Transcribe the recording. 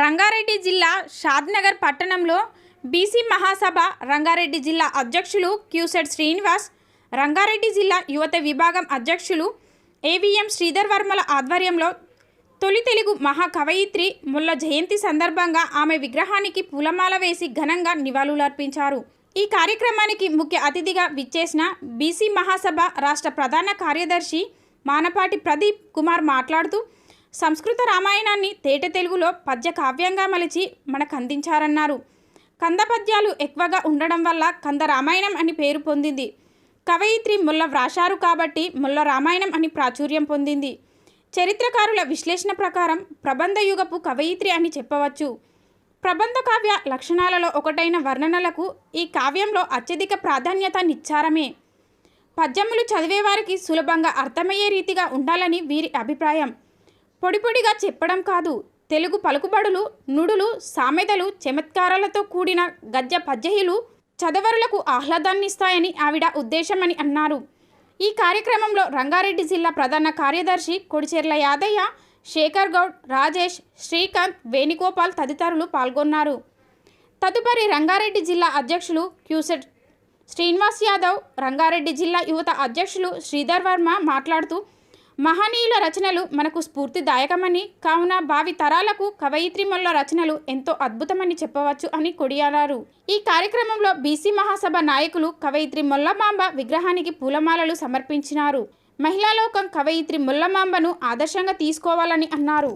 రంగారెడ్డి జిల్లా షాద్నగర్ పట్టణంలో బీసీ మహాసభ రంగారెడ్డి జిల్లా అధ్యక్షులు క్యూసెడ్ శ్రీనివాస్ రంగారెడ్డి జిల్లా యువత విభాగం అధ్యక్షులు ఏవిఎం శ్రీధర్ వర్మల ఆధ్వర్యంలో తొలి తెలుగు మహాకవయిత్రి ముల్ల జయంతి సందర్భంగా ఆమె విగ్రహానికి పూలమాల వేసి ఘనంగా నివాళులర్పించారు. ఈ కార్యక్రమానికి ముఖ్య అతిథిగా విచ్చేసిన బీసీ మహాసభ రాష్ట్ర ప్రధాన కార్యదర్శి మానపాటి ప్రదీప్ కుమార్ మాట్లాడుతూ సంస్కృత రామాయణాన్ని తేట తెలుగులో పద్య కావ్యంగా మలిచి మనకు అందించారన్నారు కంద పద్యాలు ఎక్కువగా ఉండడం వల్ల కంద రామాయణం అని పేరు పొందింది. కవయిత్రి ముల్ల వ్రాశారు కాబట్టి ముల్ల రామాయణం అని ప్రాచుర్యం పొందింది. చరిత్రకారుల విశ్లేషణ ప్రకారం ప్రబంధ యుగపు కవయిత్రి అని చెప్పవచ్చు. ప్రబంధ కావ్య లక్షణాలలో ఒకటైన వర్ణనలకు ఈ కావ్యంలో అత్యధిక ప్రాధాన్యతనిచ్చారమే పద్యములు చదివేవారికి సులభంగా అర్థమయ్యే రీతిగా ఉండాలని వీరి అభిప్రాయం. పొడి పొడిగా చెప్పడం కాదు. తెలుగు పలుకుబడులు నుడులు సామెతలు చమత్కారాలతో కూడిన గద్య పద్యహిలు చదవరులకు ఆహ్లాదాన్నిస్తాయని ఆవిడ ఉద్దేశమని అన్నారు. ఈ కార్యక్రమంలో రంగారెడ్డి జిల్లా ప్రధాన కార్యదర్శి కొడిచెర్ల యాదయ్య శేఖర్ గౌడ్ రాజేష్ శ్రీకాంత్ వేణుగోపాల్ తదితరులు పాల్గొన్నారు. తదుపరి రంగారెడ్డి జిల్లా అధ్యక్షులు క్యూసెట్ శ్రీనివాస్ యాదవ్ రంగారెడ్డి జిల్లా యువత అధ్యక్షులు శ్రీధర్ వర్మ మాట్లాడుతూ మహనీయుల రచనలు మనకు స్ఫూర్తిదాయకమని కావున భావి తరాలకు కవయిత్రి మొల్ల రచనలు ఎంతో అద్భుతమని చెప్పవచ్చు అని కొడియాడారు ఈ కార్యక్రమంలో బీసీ మహాసభ నాయకులు కవయిత్రి మొల్లమాంబ విగ్రహానికి పూలమాలలు సమర్పించినారు. మహిళాలోకం కవయిత్రి ముల్లమాంబను ఆదర్శంగా తీసుకోవాలని అన్నారు.